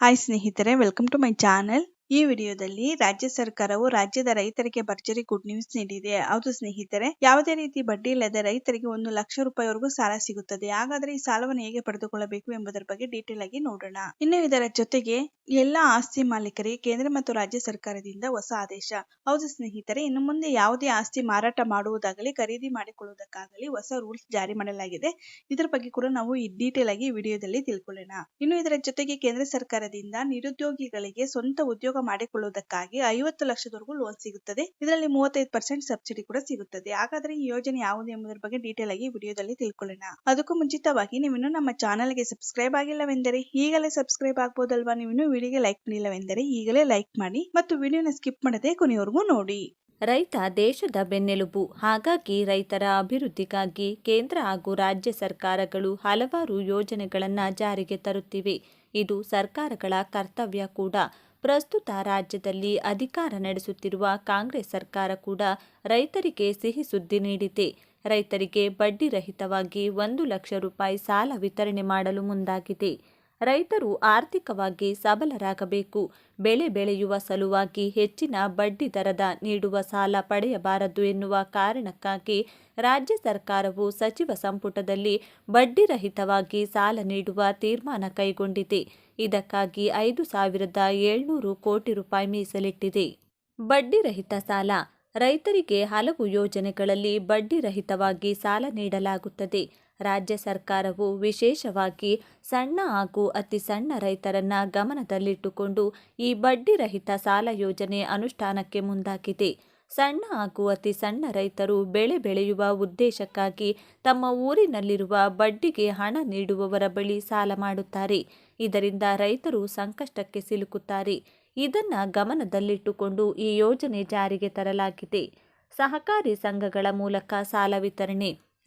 Hi ಸ್ನೇಹಿತರೆ welcome to my channel ಈ ವಿಡಿಯೋದಲ್ಲಿ ರಾಜ್ಯ ಸರ್ಕಾರವು ರಾಜ್ಯದ ರೈತರಿಗೆ ಭರ್ಜರಿ ಗುಡ್ ನ್ಯೂಸ್ ನೀಡಿದೆ. ಹೌದು ಸ್ನೇಹಿತರೆ, ಯಾವುದೇ ರೀತಿ ಬಡ್ಡಿ ಇಲ್ಲದೆ ರೈತರಿಗೆ ಒಂದು ಲಕ್ಷ ರೂಪಾಯಿವರೆಗೂ ಸಾಲ ಸಿಗುತ್ತದೆ. ಹಾಗಾದ್ರೆ ಈ ಸಾಲವನ್ನು ಹೇಗೆ ಪಡೆದುಕೊಳ್ಳಬೇಕು ಎಂಬುದರ ಬಗ್ಗೆ ಡೀಟೇಲ್ ಆಗಿ ನೋಡೋಣ. ಇನ್ನು ಇದರ ಜೊತೆಗೆ ಎಲ್ಲಾ ಆಸ್ತಿ ಮಾಲೀಕರಿಗೆ ಕೇಂದ್ರ ಮತ್ತು ರಾಜ್ಯ ಸರ್ಕಾರದಿಂದ ಹೊಸ ಆದೇಶ. ಹೌದು ಸ್ನೇಹಿತರೆ, ಇನ್ನು ಮುಂದೆ ಯಾವುದೇ ಆಸ್ತಿ ಮಾರಾಟ ಮಾಡುವುದಾಗಲಿ, ಖರೀದಿ ಮಾಡಿಕೊಳ್ಳುವುದಕ್ಕಾಗಲಿ ಹೊಸ ರೂಲ್ಸ್ ಜಾರಿ ಮಾಡಲಾಗಿದೆ. ಇದರ ಬಗ್ಗೆ ಕೂಡ ನಾವು ಈ ಡೀಟೇಲ್ ಆಗಿ ವಿಡಿಯೋದಲ್ಲಿ ತಿಳ್ಕೊಳ್ಳೋಣ. ಇನ್ನು ಇದರ ಜೊತೆಗೆ ಕೇಂದ್ರ ಸರ್ಕಾರದಿಂದ ನಿರುದ್ಯೋಗಿಗಳಿಗೆ ಸ್ವಂತ ಉದ್ಯೋಗ ಮಾಡಿಕೊಳ್ಳುವುದಕ್ಕಾಗಿ ಐವತ್ತು ಲಕ್ಷದವರೆಗೂ ಲೋನ್ ಸಿಗುತ್ತದೆ. ಇದರಲ್ಲಿ ಮೂವತ್ತೈದು ಪರ್ಸೆಂಟ್ ಸಬ್ಸಿಡಿ ಕೂಡ ಸಿಗುತ್ತದೆ. ಹಾಗಾದ್ರೆ ಈ ಯೋಜನೆ ಯಾವುದು ಎಂಬುದರ ಬಗ್ಗೆ ಡೀಟೇಲ್ ಆಗಿ ವಿಡಿಯೋದಲ್ಲಿ ತಿಳ್ಕೊಳ್ಳೋಣ. ಅದಕ್ಕೂ ಮುಂಚಿತವಾಗಿ ನೀವಿನ್ನು ನಮ್ಮ ಚಾನಲ್ಗೆ ಸಬ್ಸ್ಕ್ರೈಬ್ ಆಗಿಲ್ಲವೆಂದರೆ ಈಗಲೇ ಸಬ್ಸ್ಕ್ರೈಬ್ ಆಗ್ಬೋದಲ್ವಾ? ನೀವಿನ್ನು ವಿಡಿಯೋಗೆ ಲೈಕ್ ಮಾಡಿಲ್ಲವೆಂದರೆ ಈಗಲೇ ಲೈಕ್ ಮಾಡಿ ಮತ್ತು ವಿಡಿಯೋನ ಸ್ಕಿಪ್ ಮಾಡದೆ ಕೊನೆಯವರೆಗೂ ನೋಡಿ. ರೈತ ದೇಶದ ಬೆನ್ನೆಲುಬು. ಹಾಗಾಗಿ ರೈತರ ಅಭಿವೃದ್ಧಿಗಾಗಿ ಕೇಂದ್ರ ಹಾಗೂ ರಾಜ್ಯ ಸರ್ಕಾರಗಳು ಹಲವಾರು ಯೋಜನೆಗಳನ್ನು ಜಾರಿಗೆ ತರುತ್ತಿವೆ. ಇದು ಸರ್ಕಾರಗಳ ಕರ್ತವ್ಯ ಕೂಡ. ಪ್ರಸ್ತುತ ರಾಜ್ಯದಲ್ಲಿ ಅಧಿಕಾರ ನಡೆಸುತ್ತಿರುವ ಕಾಂಗ್ರೆಸ್ ಸರ್ಕಾರ ಕೂಡ ರೈತರಿಗೆ ಸಿಹಿ ಸುದ್ದಿ ನೀಡಿದೆ. ರೈತರಿಗೆ ಬಡ್ಡಿರಹಿತವಾಗಿ ಒಂದು ಲಕ್ಷ ರೂಪಾಯಿ ಸಾಲ ವಿತರಣೆ ಮಾಡಲು ಮುಂದಾಗಿದೆ. ರೈತರು ಆರ್ಥಿಕವಾಗಿ ಸಬಲರಾಗಬೇಕು. ಬೆಳೆ ಬೆಳೆಯುವ ಸಲುವಾಗಿ ಹೆಚ್ಚಿನ ಬಡ್ಡಿ ದರದ ನೀಡುವ ಸಾಲ ಪಡೆಯಬಾರದು ಎನ್ನುವ ಕಾರಣಕ್ಕಾಗಿ ರಾಜ್ಯ ಸರ್ಕಾರವು ಸಚಿವ ಸಂಪುಟದಲ್ಲಿ ಬಡ್ಡಿರಹಿತವಾಗಿ ಸಾಲ ನೀಡುವ ತೀರ್ಮಾನ ಕೈಗೊಂಡಿದೆ. ಇದಕ್ಕಾಗಿ ಐದು ಸಾವಿರದ ಏಳ್ನೂರು ಕೋಟಿ ರೂಪಾಯಿ ಮೀಸಲಿಟ್ಟಿದೆ. ಬಡ್ಡಿರಹಿತ ಸಾಲ. ರೈತರಿಗೆ ಹಲವು ಯೋಜನೆಗಳಲ್ಲಿ ಬಡ್ಡಿರಹಿತವಾಗಿ ಸಾಲ ನೀಡಲಾಗುತ್ತದೆ. ರಾಜ್ಯ ಸರ್ಕಾರವು ವಿಶೇಷವಾಗಿ ಸಣ್ಣ ಹಾಗೂ ಅತಿ ಸಣ್ಣ ರೈತರನ್ನ ಗಮನದಲ್ಲಿಟ್ಟುಕೊಂಡು ಈ ಬಡ್ಡಿ ರಹಿತ ಸಾಲ ಯೋಜನೆ ಅನುಷ್ಠಾನಕ್ಕೆ ಮುಂದಾಗಿದೆ. ಸಣ್ಣ ಹಾಗೂ ಅತಿ ಸಣ್ಣ ರೈತರು ಬೆಳೆ ಬೆಳೆಯುವ ಉದ್ದೇಶಕ್ಕಾಗಿ ತಮ್ಮ ಊರಿನಲ್ಲಿರುವ ಬಡ್ಡಿಗೆ ಹಣ ನೀಡುವವರ ಬಳಿ ಸಾಲ ಮಾಡುತ್ತಾರೆ. ಇದರಿಂದ ರೈತರು ಸಂಕಷ್ಟಕ್ಕೆ ಸಿಲುಕುತ್ತಾರೆ. ಇದನ್ನು ಗಮನದಲ್ಲಿಟ್ಟುಕೊಂಡು ಈ ಯೋಜನೆ ಜಾರಿಗೆ ತರಲಾಗಿದೆ. ಸಹಕಾರಿ ಸಂಘಗಳ ಮೂಲಕ ಸಾಲ ವಿತರಣೆ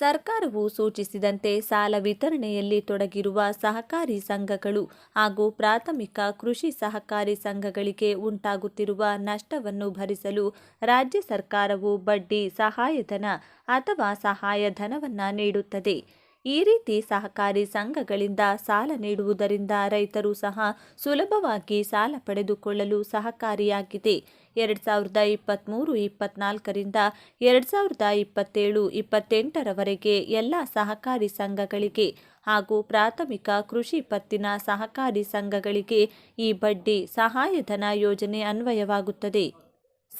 ಸರ್ಕಾರವು ಸೂಚಿಸಿದಂತೆ ಸಾಲ ವಿತರಣೆಯಲ್ಲಿ ತೊಡಗಿರುವ ಸಹಕಾರಿ ಸಂಘಗಳು ಹಾಗೂ ಪ್ರಾಥಮಿಕ ಕೃಷಿ ಸಹಕಾರಿ ಸಂಘಗಳಿಗೆ ಉಂಟಾಗುತ್ತಿರುವ ನಷ್ಟವನ್ನು ಭರಿಸಲು ರಾಜ್ಯ ಸರ್ಕಾರವು ಬಡ್ಡಿ ಸಹಾಯಧನ ಅಥವಾ ಸಹಾಯಧನವನ್ನು ನೀಡುತ್ತದೆ. ಈ ರೀತಿ ಸಹಕಾರಿ ಸಂಘಗಳಿಂದ ಸಾಲ ನೀಡುವುದರಿಂದ ರೈತರು ಸಹ ಸುಲಭವಾಗಿ ಸಾಲ ಪಡೆದುಕೊಳ್ಳಲು ಸಹಕಾರಿಯಾಗಿದೆ. ಎರಡು ಸಾವಿರದ ಇಪ್ಪತ್ತ್ಮೂರು ಇಪ್ಪತ್ನಾಲ್ಕರಿಂದ ಎರಡು ಸಾವಿರದ ಇಪ್ಪತ್ತೇಳು, ಇಪ್ಪತ್ತೆಂಟರವರೆಗೆ ಎಲ್ಲ ಸಹಕಾರಿ ಸಂಘಗಳಿಗೆ ಹಾಗೂ ಪ್ರಾಥಮಿಕ ಕೃಷಿ ಪತ್ತಿನ ಸಹಕಾರಿ ಸಂಘಗಳಿಗೆ ಈ ಬಡ್ಡಿ ಸಹಾಯಧನ ಯೋಜನೆ ಅನ್ವಯವಾಗುತ್ತದೆ.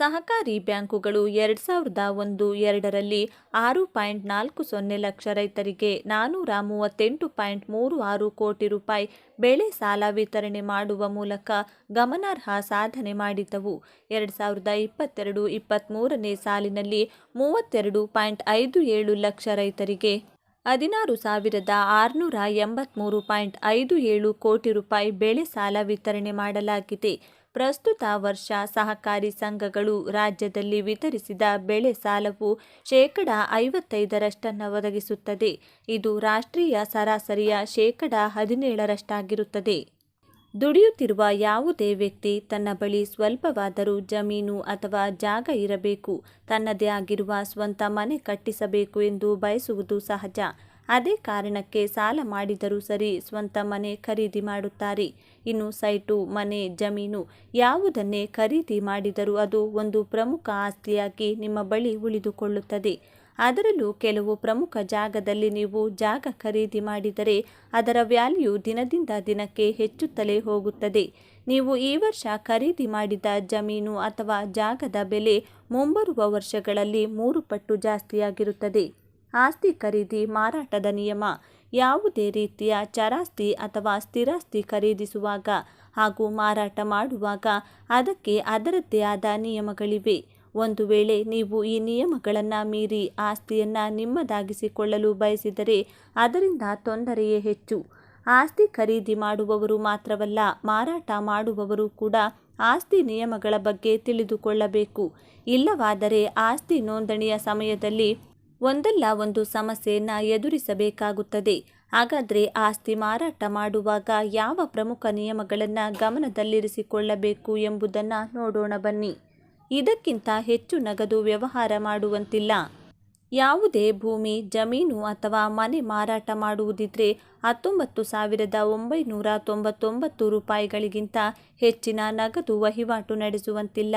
ಸಹಕಾರಿ ಬ್ಯಾಂಕುಗಳು ಎರಡು ಸಾವಿರದ ಒಂದು ಎರಡರಲ್ಲಿ ಆರು ಪಾಯಿಂಟ್ ನಾಲ್ಕು ಸೊನ್ನೆ ಲಕ್ಷ ರೈತರಿಗೆ ನಾನ್ನೂರ ಮೂವತ್ತೆಂಟು ಪಾಯಿಂಟ್ ಮೂರು ಆರು ಕೋಟಿ ರೂಪಾಯಿ ಬೆಳೆ ಸಾಲ ವಿತರಣೆ ಮಾಡುವ ಮೂಲಕ ಗಮನಾರ್ಹ ಸಾಧನೆ ಮಾಡಿದ್ದವು. ಎರಡು ಸಾವಿರದ ಇಪ್ಪತ್ತೆರಡು ಇಪ್ಪತ್ತ್ಮೂರನೇ ಸಾಲಿನಲ್ಲಿ ಮೂವತ್ತೆರಡು ಪಾಯಿಂಟ್ ಐದು ಏಳು ಲಕ್ಷ ರೈತರಿಗೆ ಹದಿನಾರು ಸಾವಿರದ ಆರುನೂರ ಎಂಬತ್ತ್ಮೂರು ಪಾಯಿಂಟ್ ಐದು ಏಳು ಕೋಟಿ ರೂಪಾಯಿ ಬೆಳೆ ಸಾಲ ವಿತರಣೆ ಮಾಡಲಾಗಿದೆ. ಪ್ರಸ್ತುತ ವರ್ಷ ಸಹಕಾರಿ ಸಂಘಗಳು ರಾಜ್ಯದಲ್ಲಿ ವಿತರಿಸಿದ ಬೆಳೆ ಸಾಲವು ಶೇಕಡ ಐವತ್ತೈದರಷ್ಟನ್ನು ಒದಗಿಸುತ್ತದೆ. ಇದು ರಾಷ್ಟ್ರೀಯ ಸರಾಸರಿಯ ಶೇಕಡ ಹದಿನೇಳರಷ್ಟಾಗಿರುತ್ತದೆ. ದುಡಿಯುತ್ತಿರುವ ಯಾವುದೇ ವ್ಯಕ್ತಿ ತನ್ನ ಬಳಿ ಸ್ವಲ್ಪವಾದರೂ ಜಮೀನು ಅಥವಾ ಜಾಗ ಇರಬೇಕು. ತನ್ನದೇ ಆಗಿರುವ ಸ್ವಂತ ಮನೆ ಕಟ್ಟಿಸಬೇಕು ಎಂದು ಬಯಸುವುದು ಸಹಜ. ಅದೇ ಕಾರಣಕ್ಕೆ ಸಾಲ ಮಾಡಿದರೂ ಸರಿ ಸ್ವಂತ ಮನೆ ಖರೀದಿ ಮಾಡುತ್ತಾರೆ. ಇನ್ನು ಸೈಟು, ಮನೆ, ಜಮೀನು ಯಾವುದನ್ನೇ ಖರೀದಿ ಮಾಡಿದರೂ ಅದು ಒಂದು ಪ್ರಮುಖ ಆಸ್ತಿಯಾಗಿ ನಿಮ್ಮ ಬಳಿ ಉಳಿದುಕೊಳ್ಳುತ್ತದೆ. ಅದರಲ್ಲೂ ಕೆಲವು ಪ್ರಮುಖ ಜಾಗದಲ್ಲಿ ನೀವು ಜಾಗ ಖರೀದಿ ಮಾಡಿದರೆ ಅದರ ವ್ಯಾಲ್ಯೂ ದಿನದಿಂದ ದಿನಕ್ಕೆ ಹೆಚ್ಚುತ್ತಲೇ ಹೋಗುತ್ತದೆ. ನೀವು ಈ ವರ್ಷ ಖರೀದಿ ಮಾಡಿದ ಜಮೀನು ಅಥವಾ ಜಾಗದ ಬೆಲೆ ಮುಂಬರುವ ವರ್ಷಗಳಲ್ಲಿ ಮೂರು ಪಟ್ಟು ಜಾಸ್ತಿಯಾಗಿರುತ್ತದೆ. ಆಸ್ತಿ ಖರೀದಿ ಮಾರಾಟದ ನಿಯಮ. ಯಾವುದೇ ರೀತಿಯ ಚರಾಸ್ತಿ ಅಥವಾ ಸ್ಥಿರಾಸ್ತಿ ಖರೀದಿಸುವಾಗ ಹಾಗೂ ಮಾರಾಟ ಮಾಡುವಾಗ ಅದಕ್ಕೆ ಅದರದ್ದೇ ಆದ ನಿಯಮಗಳಿವೆ. ಒಂದು ವೇಳೆ ನೀವು ಈ ನಿಯಮಗಳನ್ನು ಮೀರಿ ಆಸ್ತಿಯನ್ನು ನಿಮ್ಮದಾಗಿಸಿಕೊಳ್ಳಲು ಬಯಸಿದರೆ ಅದರಿಂದ ತೊಂದರೆಯೇ ಹೆಚ್ಚು. ಆಸ್ತಿ ಖರೀದಿ ಮಾಡುವವರು ಮಾತ್ರವಲ್ಲ, ಮಾರಾಟ ಮಾಡುವವರು ಕೂಡ ಆಸ್ತಿ ನಿಯಮಗಳ ಬಗ್ಗೆ ತಿಳಿದುಕೊಳ್ಳಬೇಕು. ಇಲ್ಲವಾದರೆ ಆಸ್ತಿ ನೋಂದಣಿಯ ಸಮಯದಲ್ಲಿ ಒಂದಲ್ಲ ಒಂದು ಸಮಸ್ಯೆಯನ್ನು ಎದುರಿಸಬೇಕಾಗುತ್ತದೆ. ಹಾಗಾದರೆ ಆಸ್ತಿ ಮಾರಾಟ ಮಾಡುವಾಗ ಯಾವ ಪ್ರಮುಖ ನಿಯಮಗಳನ್ನು ಗಮನದಲ್ಲಿರಿಸಿಕೊಳ್ಳಬೇಕು ಎಂಬುದನ್ನು ನೋಡೋಣ ಬನ್ನಿ. ಇದಕ್ಕಿಂತ ಹೆಚ್ಚು ನಗದು ವ್ಯವಹಾರ ಮಾಡುವಂತಿಲ್ಲ. ಯಾವುದೇ ಭೂಮಿ, ಜಮೀನು ಅಥವಾ ಮನೆ ಮಾರಾಟ ಮಾಡುವುದಿದ್ರೆ ಹತ್ತೊಂಬತ್ತು ಸಾವಿರದ ಒಂಬೈನೂರ ತೊಂಬತ್ತೊಂಬತ್ತು ರೂಪಾಯಿಗಳಿಗಿಂತ ಹೆಚ್ಚಿನ ನಗದು ವಹಿವಾಟು ನಡೆಸುವಂತಿಲ್ಲ.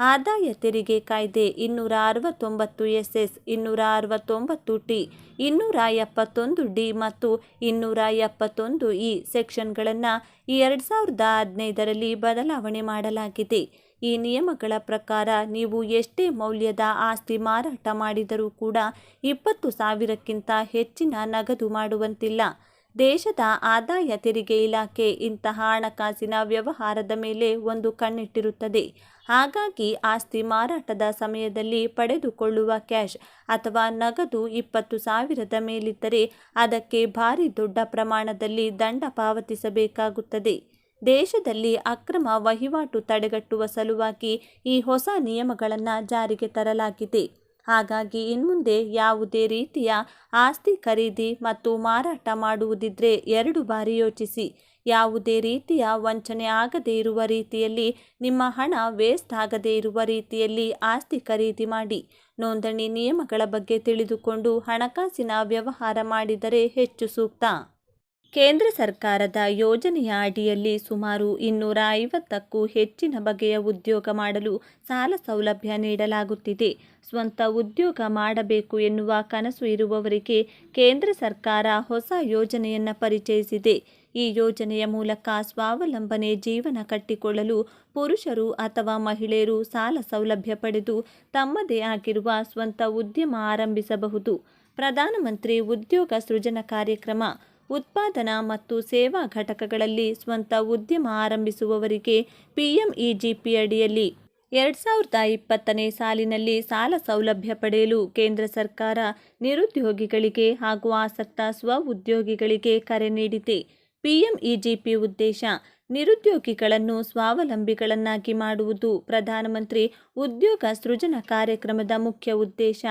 ಆದಾಯ ತೆರಿಗೆ ಕಾಯ್ದೆ ಇನ್ನೂರ ಅರವತ್ತೊಂಬತ್ತು ಎಸ್ ಎಸ್ ಇನ್ನೂರ ಅರವತ್ತೊಂಬತ್ತು ಟಿ, ಇನ್ನೂರ ಎಪ್ಪತ್ತೊಂದು ಡಿ ಮತ್ತು ಇನ್ನೂರ ಎಪ್ಪತ್ತೊಂದು ಇ ಸೆಕ್ಷನ್ಗಳನ್ನು ಎರಡು ಸಾವಿರದ ಹದಿನೈದರಲ್ಲಿ ಬದಲಾವಣೆ ಮಾಡಲಾಗಿದೆ. ಈ ನಿಯಮಗಳ ಪ್ರಕಾರ ನೀವು ಎಷ್ಟೇ ಮೌಲ್ಯದ ಆಸ್ತಿ ಮಾರಾಟ ಮಾಡಿದರೂ ಕೂಡ ಇಪ್ಪತ್ತು ಸಾವಿರಕ್ಕಿಂತ ಹೆಚ್ಚಿನ ನಗದು ಮಾಡುವಂತಿಲ್ಲ. ದೇಶದ ಆದಾಯ ತೆರಿಗೆ ಇಲಾಖೆ ಇಂತಹ ಹಣಕಾಸಿನ ವ್ಯವಹಾರದ ಮೇಲೆ ಒಂದು ಕಣ್ಣಿಟ್ಟಿರುತ್ತದೆ. ಹಾಗಾಗಿ ಆಸ್ತಿ ಮಾರಾಟದ ಸಮಯದಲ್ಲಿ ಪಡೆದುಕೊಳ್ಳುವ ಕ್ಯಾಶ್ ಅಥವಾ ನಗದು ಇಪ್ಪತ್ತು ಸಾವಿರದ ಮೇಲಿದ್ದರೆ ಅದಕ್ಕೆ ಭಾರಿ ದೊಡ್ಡ ಪ್ರಮಾಣದಲ್ಲಿ ದಂಡ ಪಾವತಿಸಬೇಕಾಗುತ್ತದೆ. ದೇಶದಲ್ಲಿ ಅಕ್ರಮ ವಹಿವಾಟು ತಡೆಗಟ್ಟುವ ಸಲುವಾಗಿ ಈ ಹೊಸ ನಿಯಮಗಳನ್ನು ಜಾರಿಗೆ ತರಲಾಗಿದೆ. ಹಾಗಾಗಿ ಇನ್ಮುಂದೆ ಯಾವುದೇ ರೀತಿಯ ಆಸ್ತಿ ಖರೀದಿ ಮತ್ತು ಮಾರಾಟ ಮಾಡುವುದಿದ್ರೆ ಎರಡು ಬಾರಿ ಯೋಚಿಸಿ. ಯಾವುದೇ ರೀತಿಯ ವಂಚನೆ ಆಗದೇ ಇರುವ ರೀತಿಯಲ್ಲಿ, ನಿಮ್ಮ ಹಣ ವೇಸ್ಟ್ ಆಗದೇ ಇರುವ ರೀತಿಯಲ್ಲಿ ಆಸ್ತಿ ಖರೀದಿ ಮಾಡಿ. ನೋಂದಣಿ ನಿಯಮಗಳ ಬಗ್ಗೆ ತಿಳಿದುಕೊಂಡು ಹಣಕಾಸಿನ ವ್ಯವಹಾರ ಮಾಡಿದರೆ ಹೆಚ್ಚು ಸೂಕ್ತ. ಕೇಂದ್ರ ಸರ್ಕಾರದ ಯೋಜನೆಯ ಅಡಿಯಲ್ಲಿ ಸುಮಾರು ಇನ್ನೂರ ಐವತ್ತಕ್ಕೂ ಹೆಚ್ಚಿನ ಬಗೆಯ ಉದ್ಯೋಗ ಮಾಡಲು ಸಾಲ ಸೌಲಭ್ಯ ನೀಡಲಾಗುತ್ತಿದೆ. ಸ್ವಂತ ಉದ್ಯೋಗ ಮಾಡಬೇಕು ಎನ್ನುವ ಕನಸು ಇರುವವರಿಗೆ ಕೇಂದ್ರ ಸರ್ಕಾರ ಹೊಸ ಯೋಜನೆಯನ್ನು ಪರಿಚಯಿಸಿದೆ. ಈ ಯೋಜನೆಯ ಮೂಲಕ ಸ್ವಾವಲಂಬನೆ ಜೀವನ ಕಟ್ಟಿಕೊಳ್ಳಲು ಪುರುಷರು ಅಥವಾ ಮಹಿಳೆಯರು ಸಾಲ ಸೌಲಭ್ಯ ಪಡೆದು ತಮ್ಮದೇ ಆಗಿರುವ ಸ್ವಂತ ಉದ್ಯಮ ಆರಂಭಿಸಬಹುದು. ಪ್ರಧಾನಮಂತ್ರಿ ಉದ್ಯೋಗ ಸೃಜನ ಕಾರ್ಯಕ್ರಮ ಉತ್ಪಾದನಾ ಮತ್ತು ಸೇವಾ ಘಟಕಗಳಲ್ಲಿ ಸ್ವಂತ ಉದ್ಯಮ ಆರಂಭಿಸುವವರಿಗೆ ಪಿಎಂಇಜಿಪಿ ಅಡಿಯಲ್ಲಿ ಎರಡು ಸಾವಿರದ ಇಪ್ಪತ್ತನೇ ಸಾಲಿನಲ್ಲಿ ಸಾಲ ಸೌಲಭ್ಯ ಪಡೆಯಲು ಕೇಂದ್ರ ಸರ್ಕಾರ ನಿರುದ್ಯೋಗಿಗಳಿಗೆ ಹಾಗೂ ಆಸಕ್ತ ಸ್ವ ಉದ್ಯೋಗಿಗಳಿಗೆ ಕರೆ ನೀಡಿದೆ. ಪಿಎಂಇಜಿಪಿ ಉದ್ದೇಶ ನಿರುದ್ಯೋಗಿಗಳನ್ನು ಸ್ವಾವಲಂಬಿಗಳನ್ನಾಗಿ ಮಾಡುವುದು. ಪ್ರಧಾನಮಂತ್ರಿ ಉದ್ಯೋಗ ಸೃಜನ ಕಾರ್ಯಕ್ರಮದ ಮುಖ್ಯ ಉದ್ದೇಶ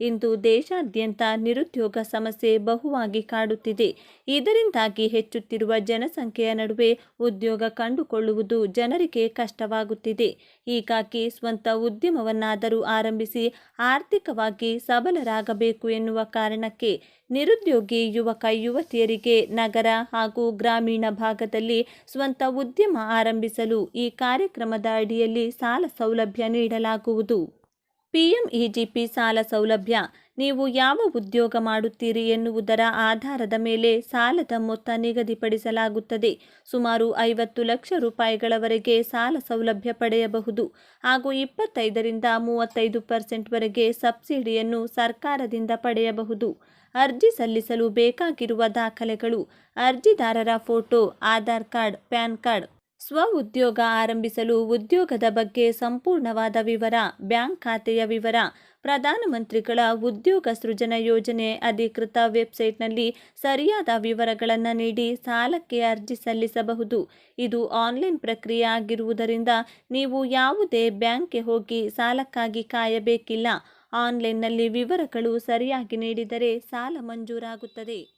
ಇಂದು ದೇಶಾದ್ಯಂತ ನಿರುದ್ಯೋಗ ಸಮಸ್ಯೆ ಬಹುವಾಗಿ ಕಾಡುತ್ತಿದೆ. ಇದರಿಂದಾಗಿ ಹೆಚ್ಚುತ್ತಿರುವ ಜನಸಂಖ್ಯೆಯ ನಡುವೆ ಉದ್ಯೋಗ ಕಂಡುಕೊಳ್ಳುವುದು ಜನರಿಗೆ ಕಷ್ಟವಾಗುತ್ತಿದೆ. ಹೀಗಾಗಿ ಸ್ವಂತ ಉದ್ಯಮವನ್ನಾದರೂ ಆರಂಭಿಸಿ ಆರ್ಥಿಕವಾಗಿ ಸಬಲರಾಗಬೇಕು ಎನ್ನುವ ಕಾರಣಕ್ಕೆ ನಿರುದ್ಯೋಗಿ ಯುವಕ ಯುವತಿಯರಿಗೆ ನಗರ ಹಾಗೂ ಗ್ರಾಮೀಣ ಭಾಗದಲ್ಲಿ ಸ್ವಂತ ಉದ್ಯಮ ಆರಂಭಿಸಲು ಈ ಕಾರ್ಯಕ್ರಮದ ಅಡಿಯಲ್ಲಿ ಸಾಲ ಸೌಲಭ್ಯ ನೀಡಲಾಗುವುದು. ಪಿಎಂಇಜಿಪಿ ಸಾಲ ಸೌಲಭ್ಯ. ನೀವು ಯಾವ ಉದ್ಯೋಗ ಮಾಡುತ್ತೀರಿ ಎನ್ನುವುದರ ಆಧಾರದ ಮೇಲೆ ಸಾಲದ ಮೊತ್ತ ನಿಗದಿಪಡಿಸಲಾಗುತ್ತದೆ. ಸುಮಾರು ಐವತ್ತು ಲಕ್ಷ ರೂಪಾಯಿಗಳವರೆಗೆ ಸಾಲ ಸೌಲಭ್ಯ ಪಡೆಯಬಹುದು. ಹಾಗೂ ಇಪ್ಪತ್ತೈದರಿಂದ ಮೂವತ್ತೈದು ಪರ್ಸೆಂಟ್ವರೆಗೆ ಸಬ್ಸಿಡಿಯನ್ನು ಸರ್ಕಾರದಿಂದ ಪಡೆಯಬಹುದು. ಅರ್ಜಿ ಸಲ್ಲಿಸಲು ಬೇಕಾಗಿರುವ ದಾಖಲೆಗಳು, ಅರ್ಜಿದಾರರ photo, Aadhaar card, PAN card ಸ್ವ ಉದ್ಯೋಗ ಆರಂಭಿಸಲು ಉದ್ಯೋಗದ ಬಗ್ಗೆ ಸಂಪೂರ್ಣವಾದ ವಿವರ, ಬ್ಯಾಂಕ್ ಖಾತೆಯ ವಿವರ ಪ್ರಧಾನಮಂತ್ರಿಗಳ ಉದ್ಯೋಗ ಸೃಜನ ಯೋಜನೆ, ಅಧಿಕೃತ ವೆಬ್ಸೈಟ್ನಲ್ಲಿ ಸರಿಯಾದ ವಿವರಗಳನ್ನು ನೀಡಿ ಸಾಲಕ್ಕೆ ಅರ್ಜಿ ಸಲ್ಲಿಸಬಹುದು. ಇದು ಆನ್ಲೈನ್ ಪ್ರಕ್ರಿಯೆ ಆಗಿರುವುದರಿಂದ ನೀವು ಯಾವುದೇ ಬ್ಯಾಂಕ್ಗೆ ಹೋಗಿ ಸಾಲಕ್ಕಾಗಿ ಕಾಯಬೇಕಿಲ್ಲ. ಆನ್ಲೈನ್ನಲ್ಲಿ ವಿವರಗಳು ಸರಿಯಾಗಿ ನೀಡಿದರೆ ಸಾಲ ಮಂಜೂರಾಗುತ್ತದೆ.